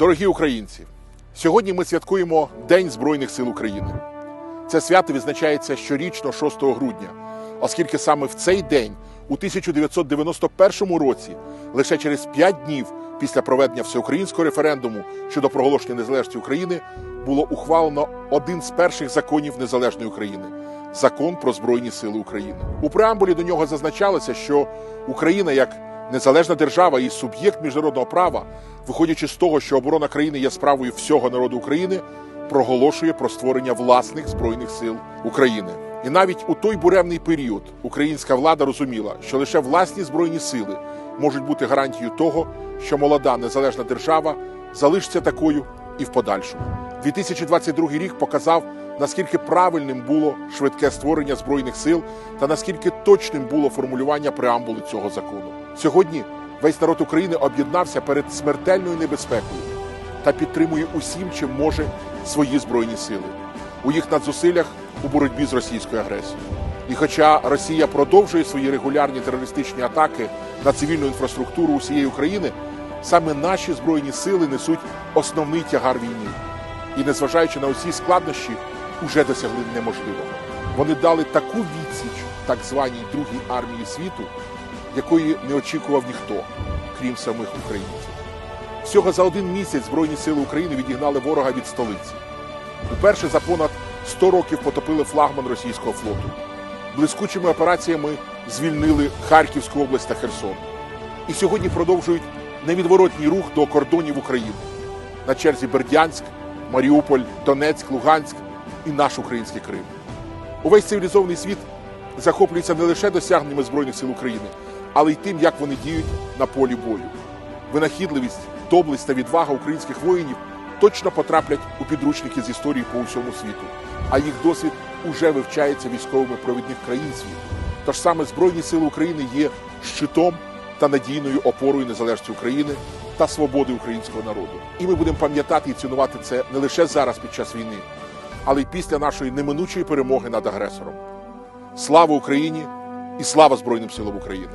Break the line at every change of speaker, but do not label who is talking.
Дорогі українці, сьогодні ми святкуємо День Збройних сил України. Це свято відзначається щорічно 6 грудня, оскільки саме в цей день, у 1991 році, лише через 5 днів після проведення всеукраїнського референдуму щодо проголошення незалежності України, було ухвалено один з перших законів незалежної України закон про Збройні Сили України. У преамбулі до нього зазначалося, що Україна як незалежна держава і суб'єкт міжнародного права, виходячи з того, що оборона країни є справою всього народу України, проголошує про створення власних збройних сил України. І навіть у той буремний період українська влада розуміла, що лише власні збройні сили можуть бути гарантією того, що молода незалежна держава залишиться такою і в подальшому. 2022 рік показав, наскільки правильним було швидке створення збройних сил та наскільки точним було формулювання преамбули цього закону. Сьогодні весь народ України об'єднався перед смертельною небезпекою та підтримує усім, чим може свої збройні сили у їх надзусиллях у боротьбі з російською агресією. І хоча Росія продовжує свої регулярні терористичні атаки на цивільну інфраструктуру усієї України, саме наші збройні сили несуть основний тягар війни. І незважаючи на усі складнощі, уже досягли неможливого. Вони дали таку відсіч так званій другій армії світу, якої не очікував ніхто, крім самих українців. Всього за один місяць Збройні сили України відігнали ворога від столиці. Уперше за понад 100 років потопили флагман російського флоту. Блискучими операціями звільнили Харківську область та Херсон. І сьогодні продовжують невідворотній рух до кордонів України. На черзі Бердянськ, Маріуполь, Донецьк, Луганськ і наш український Крим. Увесь цивілізований світ захоплюється не лише досягненнями Збройних сил України, але й тим, як вони діють на полі бою. Винахідливість, доблесть та відвага українських воїнів точно потраплять у підручники з історії по усьому світу, а їх досвід уже вивчається військовими провідних країн світу. Тож саме Збройні сили України є щитом та надійною опорою незалежності України та свободи українського народу. І ми будемо пам'ятати і цінувати це не лише зараз під час війни, але й після нашої неминучої перемоги над агресором. Слава Україні і слава Збройним силам України!